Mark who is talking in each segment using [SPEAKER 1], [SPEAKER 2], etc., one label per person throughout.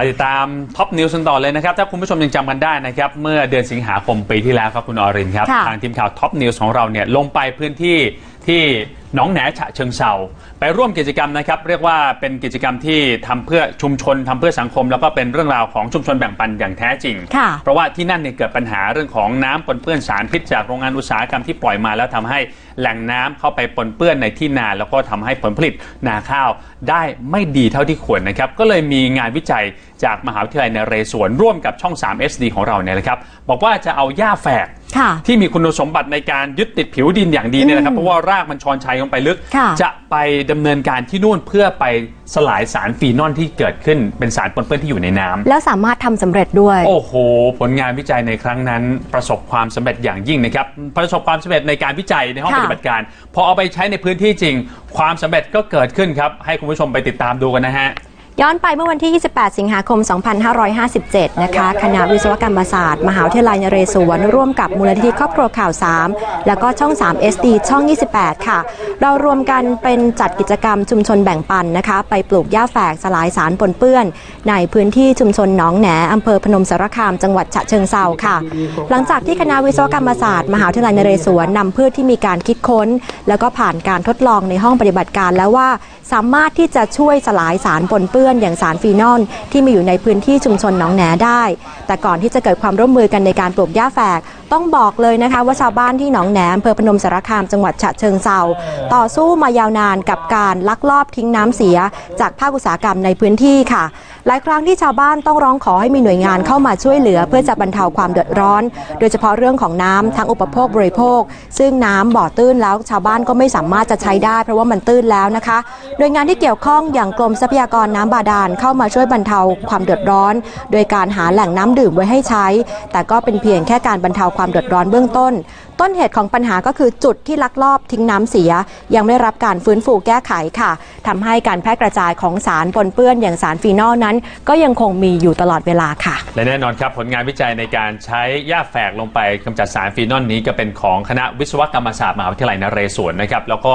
[SPEAKER 1] มาติดตามท็อปนิวส์กันต่อเลยนะครับ ถ้าคุณผู้ชมยังจำกันได้นะครับ เมื่อเดือนสิงหาคมปีที่แล้วครับคุณอรินทร์ครับ
[SPEAKER 2] ค่ะ
[SPEAKER 1] ทางทีมข่าวท็อปนิวส์ของเราเนี่ยลงไปพื้นที่ที่ หนองแหนฉะเชิงเซาไปร่วมกิจกรรมนะครับ เรียกว่าเป็นกิจกรรมที่ทำเพื่อชุมชนทำเพื่อสังคม แล้วก็เป็นเรื่องราวของชุมชนแบ่งปันอย่างแท้จริง
[SPEAKER 2] ค่ะ
[SPEAKER 1] เพราะว่าที่นั่นเนี่ยเกิดปัญหาเรื่องของน้ำปนเปื้อนสารพิษจากโรงงานอุตสาหกรรมที่ปล่อยมาแล้วทำให้แหล่งน้ำเข้าไปปนเปื้อนในที่นา แล้วก็ทำให้ผลผลิตนาข้าวได้ไม่ดีเท่าที่ควรนะครับ ก็เลยมีงานวิจัยจากมหาวิทยาลัยนเรศวรร่วมกับช่อง 3 SD ของเราเนี่ยนะครับบอกว่าจะเอาหญ้าแฝก
[SPEAKER 2] ค่ะ
[SPEAKER 1] ที่มีคุณสมบัติในการยึดติดผิวดินอย่างดีเนี่ยนะครับเพราะว่ารากมันชอนชัยลงไปลึก
[SPEAKER 2] ค่ะ
[SPEAKER 1] จะไปดำเนินการที่นู่นเพื่อไปสลายสารฟีนอลที่เกิดขึ้นเป็นสารปนเปื้อนที่อยู่ในน้ำ
[SPEAKER 2] แล้วสามารถทำสำเร็จด้วย
[SPEAKER 1] โอ้โห ผลงานวิจัยในครั้งนั้นประสบความสำเร็จอย่างยิ่งนะครับ ประสบความสำเร็จในการวิจัยในห้อง
[SPEAKER 2] ค่ะ
[SPEAKER 1] ปฏิบัติการ พอเอาไปใช้ในพื้นที่จริง ความสำเร็จก็เกิดขึ้นครับ ให้คุณผู้ชมไปติดตามดูกันนะฮะ
[SPEAKER 2] ย้อนไปเมื่อวันที่ 28 สิงหาคม 2557 นะคะ คณะวิศวกรรมศาสตร์ มหาวิทยาลัยนเรศวรร่วมกับมูลนิธิครอบครัวข่าว 3 แล้วก็ช่อง 3 SD ช่อง 28 ค่ะ เรารวมกันเป็นจัดกิจกรรมชุมชนแบ่งปันนะคะ ไปปลูกหญ้าแฝกสลายสารปนเปื้อน ในพื้นที่ชุมชนหนองแหนอำเภอพนมสารคามจังหวัดฉะเชิงเซาค่ะ หลังจากที่คณะวิศวกรรมศาสตร์ มหาวิทยาลัยนเรศวรนำพืชที่มีการคิดค้น แล้วก็ผ่านการทดลองในห้องปฏิบัติการแล้วว่า สามารถที่จะช่วยสลายสารปนเปื้อนอย่างสารฟีนอลที่มีอยู่ในพื้นที่ชุมชนหนองแหนได้ แต่ก่อนที่จะเกิดความร่วมมือกันในการปลูกหญ้าแฝก ต้องบอกเลยนะคะว่าชาวบ้านที่หนองแหนอำเภอพนมสารคามจังหวัดฉะเชิงเซาต่อสู้มายาวนานกับการลักลอบทิ้งน้ำเสีย จากภาคอุตสาหกรรมในพื้นที่ค่ะ หลายครั้งที่ชาวบ้านต้องร้องขอให้มีหน่วยงานเข้ามาช่วยเหลือ เพื่อจะบรรเทาความเดือดร้อน โดยเฉพาะเรื่องของน้ำทั้งอุปโภคบริโภค ซึ่งน้ำบ่อตื้นแล้วชาวบ้านก็ไม่สามารถจะใช้ได้ เพราะว่ามันตื้นแล้วนะคะ หน่วยงานที่เกี่ยวข้องอย่างกรมทรัพยากรน้ำบาดาลเข้ามาช่วยบรรเทาความเดือดร้อน โดยการหาแหล่งน้ำดื่มไว้ให้ใช้ แต่ก็เป็นเพียงแค่การบรรเทาความเดือดร้อนเบื้องต้น ต้นเหตุของปัญหาก็คือจุดที่ลักลอบทิ้งน้ำเสีย ยังไม่ได้รับการฟื้นฟูแก้ไขค่ะทำให้การแพร่กระจายของสารปนเปื้อนอย่างสารฟีนอลนั้นก็ยังคงมีอยู่ตลอดเวลาค่ะ
[SPEAKER 1] และแน่นอนครับผลงานวิจัยในการใช้หญ้าแฝกลงไปกำจัดสารฟีนอลนี้ก็เป็นของคณะวิศวกรรมศาสตร์มหาวิทยาลัยนเรศวรนะครับแล้วก็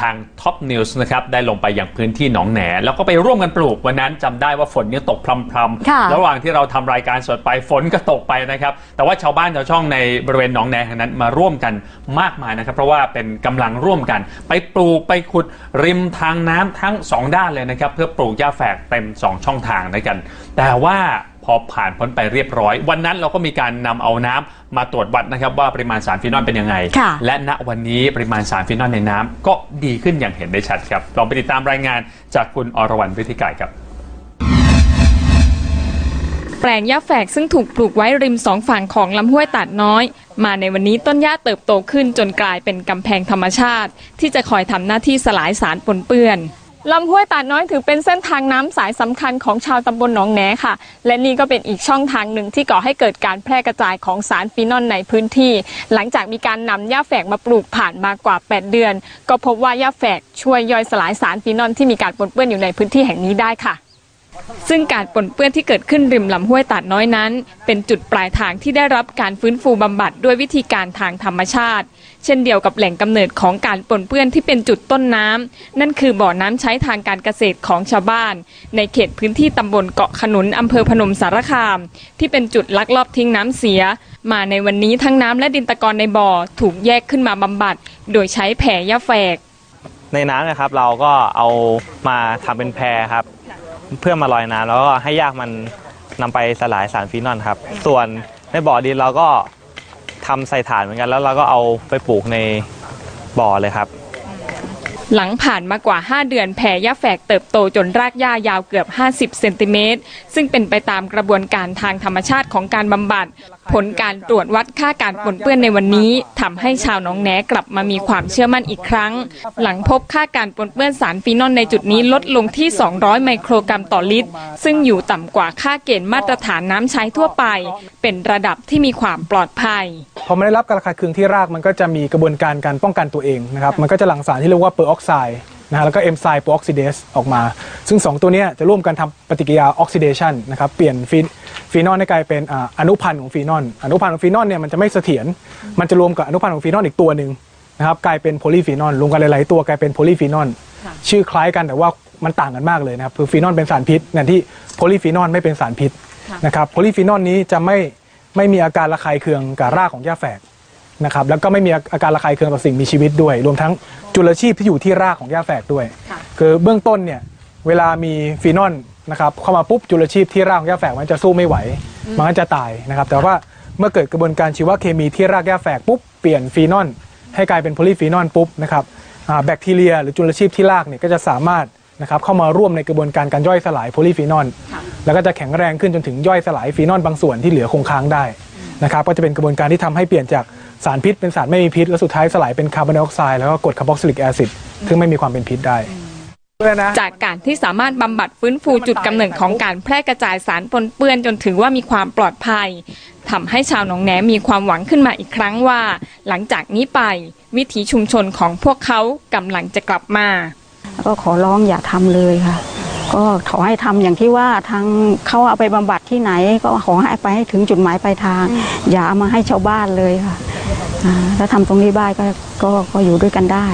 [SPEAKER 1] ทางท็อปนิวส์นะครับได้ลงไปอย่างพื้นที่หนองแหน แล้วก็ไปร่วมกันปลูก วันนั้นจำได้ว่าฝนยังตกพรำ
[SPEAKER 2] ค่ะ
[SPEAKER 1] ๆระหว่างที่เราทำรายการสดไปฝนก็ตกไปนะครับ แต่ว่าชาวบ้านชาวช่องในบริเวณหนองแหนแห่งนั้นมาร่วมกันมากมายนะครับ เพราะว่าเป็นกำลังร่วมกัน ไปปลูกไปขุดริมทางน้ำทั้งสองด้านเลยนะครับ เพื่อปลูกหญ้าแฝกเต็มสองช่องทางด้วยกัน แต่ว่า พอผ่านพ้นไปเรียบร้อย วันนั้นเราก็มีการนำเอาน้ำมาตรวจวัดนะครับว่าปริมาณสารฟีนอลเป็นยังไง
[SPEAKER 2] ค่ะ
[SPEAKER 1] และณวันนี้ปริมาณสารฟีนอลในน้ำก็ดีขึ้นอย่างเห็นได้ชัดครับลองไปติดตามรายงานจากคุณอรวรรณวิทิไก่ครับ
[SPEAKER 3] แปลงหญ้าแฝกซึ่งถูกปลูกไว้ริมสองฝั่งของลำห้วยตัดน้อย มาในวันนี้ต้นหญ้าเติบโตขึ้นจนกลายเป็นกำแพงธรรมชาติ ที่จะคอยทำหน้าที่สลายสารปนเปื้อน ลำห้วยตาดน้อยถือเป็นเส้นทางน้ำสายสำคัญของชาวตำบลหนองแหนค่ะ และนี่ก็เป็นอีกช่องทางหนึ่งที่ก่อให้เกิดการแพร่กระจายของสารฟีนอลในพื้นที่ หลังจากมีการนำหญ้าแฝกมาปลูกผ่านมากว่า 8 เดือน ก็พบว่าหญ้าแฝกช่วยย่อยสลายสารฟีนอลที่มีการปนเปื้อนอยู่ในพื้นที่แห่งนี้ได้ค่ะ ซึ่งการปนเปื้อนที่เกิดขึ้นริมลำห้วยตัดน้อยนั้น เป็นจุดปลายทางที่ได้รับการฟื้นฟูบำบัดด้วยวิธีการทางธรรมชาติ เช่นเดียวกับแหล่งกำเนิดของการปนเปื้อนที่เป็นจุดต้นน้ำนั่นคือบ่อน้ำใช้ทางการเกษตรของชาวบ้าน ในเขตพื้นที่ตำบลเกาะขนุนอำเภอพนมสารคาม ที่เป็นจุดลักลอบทิ้งน้ำเสีย มาในวันนี้ทั้งน้ำและดินตะกอนในบ่อถูกแยกขึ้นมาบำบัด โดยใช้แผ่ยาแฝก
[SPEAKER 4] ในน้ำนะครับเราก็เอามาทำเป็นแพรครับ เพื่อมาลอยน้ำแล้วก็ให้ยากมันนำไปสลายสารฟีนอลครับ ส่วนในบ่อดินเราก็ทำใส่ถ่านเหมือนกัน แล้วเราก็เอาไปปลูกในบ่อเลยครับ
[SPEAKER 3] หลังผ่านมากว่า 5 เดือนแผ่หญ้าแฝกเติบโตจนรากหญ้ายาวเกือบ 50 เซนติเมตร ซึ่งเป็นไปตามกระบวนการทางธรรมชาติของการบำบัด ผลการตรวจวัดค่าการปนเปื้อนในวันนี้ทำให้ชาวหนองแหนกลับมามีความเชื่อมั่นอีกครั้ง หลังพบค่าการปนเปื้อนสารฟีนอลในจุดนี้ลดลงที่ 200 ไมโครกรัมต่อลิตร ซึ่งอยู่ต่ำกว่าค่าเกณฑ์มาตรฐานน้ำใช้ทั่วไป เป็นระดับที่มีความปลอดภัย
[SPEAKER 5] พอมันได้รับการระคายเคืองที่รากมันก็จะมีกระบวนการการป้องกันตัวเองนะครับมันก็จะหลั่งสารที่เรียกว่าเปอร์ออกไซด์นะฮะแล้วก็เอนไซม์เปอร์ออกซิเดสออกมา ซึ่ง 2 ตัวเนี้ยจะร่วมกันทำปฏิกิริยาออกซิเดชันนะครับเปลี่ยนฟีฟีนอลให้กลายเป็นอ่าอนุพันธ์ของฟีนอลอนุพันธ์ของฟีนอลเนี่ยมันจะไม่เสถียรมันจะรวมกับอนุพันธ์ของฟีนอลอีกตัวหนึ่งนะครับกลายเป็นโพลีฟีนอลรวมกันหลาย ๆ ตัวกลายเป็นโพลีฟีนอลชื่อคล้ายกันแต่ว่ามันต่างกันมากเลยนะครับคือฟีนอลเป็นสารพิษในที่โพลีฟีนอลไม่เป็นสารพิษนะครับโพลีฟีนอลนี้จะไม่ไม่มีอาการระคายเคืองกับรากของหญ้าแฝก นะครับแล้วก็ไม่มีอาการระคายเคืองต่อสิ่งมีชีวิตด้วย รวมทั้งจุลชีพที่อยู่ที่รากของหญ้าแฝกด้วย คือเบื้องต้นเนี่ยเวลามีฟีนอลนะครับเข้ามาปุ๊บจุลชีพที่รากของหญ้าแฝกมันจะสู้ไม่ไหว มันก็จะตายนะครับแต่ว่าเมื่อเกิดกระบวนการชีวเคมีที่รากหญ้าแฝกปุ๊บเปลี่ยนฟีนอลให้กลายเป็นโพลีฟีนอลปุ๊บนะครับอ่าแบคทีเรีย หรือจุลชีพที่รากเนี่ยก็จะสามารถนะครับเข้ามาร่วมในกระบวนการการย่อยสลายโพลีฟีนอลแล้วก็จะแข็งแรงขึ้นจนถึงย่อยสลายฟีนอลบางส่วนที่เหลือคงค้างได้นะครับก็จะเป็นกระบวนการที่ทำให้เปลี่ยนจาก สารพิษเป็นสารไม่มีพิษ แล้วสุดท้ายสลายเป็นคาร์บอนไดออกไซด์แล้วก็กรดคาร์บอกซิลิกแอซิดซึ่งไม่มีความเป็นพิษได้ด้วยนะ
[SPEAKER 3] จากการที่สามารถบำบัดฟื้นฟูจุดกำเนิดของการแพร่กระจายสารปนเปื้อนจนถือว่ามีความปลอดภัยทำให้ชาวหนองแหนมีความหวังขึ้นมาอีกครั้งว่า หลังจากนี้ไปวิถีชุมชนของพวกเขากำลังจะกลับมา
[SPEAKER 6] ก็ขอร้องอย่าทำเลยค่ะ ก็ขอให้ทำอย่างที่ว่าทางเขาเอาไปบำบัดที่ไหน ก็ขอให้ไปให้ถึงจุดหมายปลายทาง อย่าเอามาให้ชาวบ้านเลยค่ะอ่า ถ้าทำตรงนี้บ้านก็ก็ก็อยู่ด้วยกันได้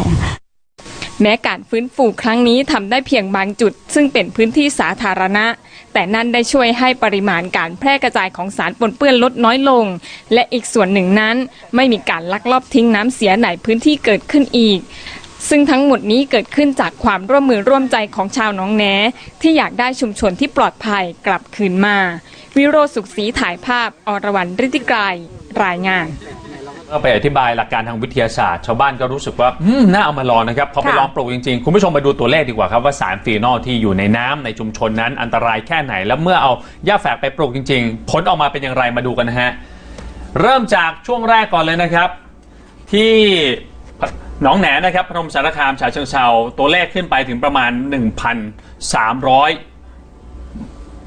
[SPEAKER 3] แม้การฟื้นฟูครั้งนี้ทำได้เพียงบางจุด ซึ่งเป็นพื้นที่สาธารณะ แต่นั่นได้ช่วยให้ปริมาณการแพร่กระจายของสารปนเปื้อนลดน้อยลง และอีกส่วนหนึ่งนั้น ไม่มีการลักลอบทิ้งน้ำเสียในพื้นที่เกิดขึ้นอีก ซึ่งทั้งหมดนี้เกิดขึ้นจากความร่วมมือร่วมใจของชาวหน้องแหนที่อยากได้ชุมชนที่ปลอดภัยกลับคืนมา วิโรสุขศรีถ่ายภาพ อรวรรณฤทธิไกรรายงาน
[SPEAKER 1] ก็ไปอธิบายหลักการทางวิทยาศาสตร์ชาวบ้านก็รู้สึกว่าน่าเอามาลองนะครับพอไปลองปลูกจริงๆ คุณผู้ชมมาดูตัวเลขดีกว่าครับว่าสารฟีนอลที่อยู่ในน้ำในชุมชนนั้นอันตรายแค่ไหน แล้วเมื่อเอาหญ้าแฝกไปปลูกจริงๆ ผลออกมาเป็นอย่างไรมาดูกันนะฮะ เริ่มจากช่วงแรกก่อนเลยนะครับ ที่หนองแหนนะครับพนมสารคามฉะเชิงเซาตัวเลขขึ้นไปถึงประมาณ 1,300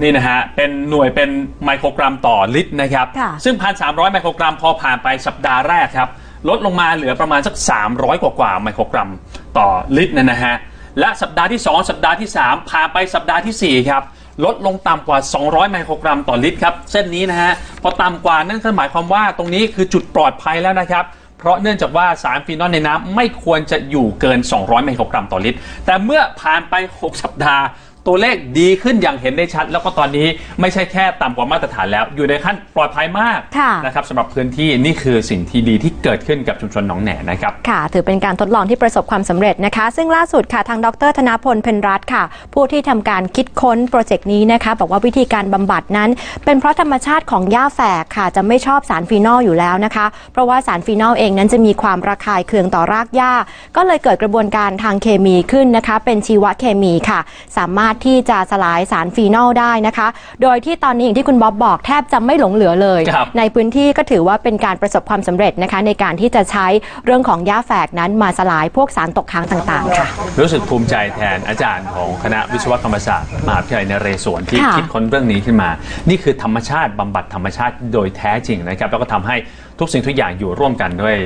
[SPEAKER 1] นี่นะฮะ เป็นหน่วยเป็นไมโครกรัมต่อลิตรนะครับ
[SPEAKER 2] ค่ะ
[SPEAKER 1] ซึ่ง 1,300 ไมโครกรัมพอผ่านไปสัปดาห์แรกครับ ลดลงมาเหลือประมาณสัก 300 กว่ากว่าๆไมโครกรัมต่อลิตรนะนะฮะ และสัปดาห์ที่ 2 สัปดาห์ที่ 3 ผ่านไปสัปดาห์ทีสี่4 ครับ ลดลงต่ำกว่า 200 ไมโครกรัมต่อลิตรครับ เส้นนี้นะฮะ พอต่ำกว่านั่นก็หมายความว่าตรงนี้คือจุดปลอดภัยแล้วนะครับ เพราะเนื่องจากว่าสารฟีนอลในน้ำไม่ควรจะอยู่เกิน 200 ไมโครกรัมต่อลิตร แต่เมื่อผ่านไป 6 สัปดาห์ ตัวเลขดีขึ้นอย่างเห็นได้ชัด แล้วก็ตอนนี้ไม่ใช่แค่ต่ำกว่ามาตรฐานแล้ว อยู่ในขั้นปลอดภัยมาก
[SPEAKER 2] ค่ะ
[SPEAKER 1] นะครับสำหรับพื้นที่นี่คือสิ่งที่ดีที่เกิดขึ้นกับชุมชนหนองแหนนะครับ
[SPEAKER 2] ค่ะ ถือเป็นการทดลองที่ประสบความสำเร็จนะคะ ซึ่งล่าสุดค่ะทางดรธนพลเพนรัตน์ค่ะ ผู้ที่ทำการคิดค้นโปรเจกต์นี้นะคะ บอกว่าวิธีการบำบัดนั้น เป็นเพราะธรรมชาติของหญ้าแฝกค่ะจะไม่ชอบสารฟีนอลอยู่แล้วนะคะ เพราะว่าสารฟีนอลเองนั้นจะมีความระคายเคืองต่อรากหญ้า ก็เลยเกิดกระบวนการทางเคมีขึ้นนะคะ เป็นชีวเคมีค่ะ สามารถที่จะสลายสารฟีนอลได้นะคะ โดยที่ตอนนี้อย่างที่คุณบ๊อบบอกแทบจะไม่หลงเหลือเลย
[SPEAKER 1] ครับ
[SPEAKER 2] ในพื้นที่ก็ถือว่าเป็นการประสบความสำเร็จนะคะ ในการที่จะใช้เรื่องของหญ้าแฝกนั้นมาสลายพวกสารตกค้างต่างๆค่ะ
[SPEAKER 1] รู้สึกภูมิใจแทนอาจารย์ของคณะวิศวกรรมศาสตร์มหาวิทยาลัยนเรศวรที่
[SPEAKER 2] ค่ะ
[SPEAKER 1] คิดค้นเรื่องนี้ขึ้นมา นี่คือธรรมชาติบำบัดธรรมชาติโดยแท้จริงนะครับ แล้วก็ทำให้ทุกสิ่งทุกอย่างอยู่ร่วมกันด้วย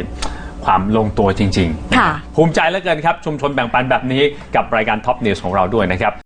[SPEAKER 1] ความลงตัวจริงๆ
[SPEAKER 2] ค่ะ
[SPEAKER 1] ภูมิใจเหลือเกินครับ ชุมชนแบ่งปันแบบนี้กับรายการท็อปนิวส์ของเราด้วยนะครับ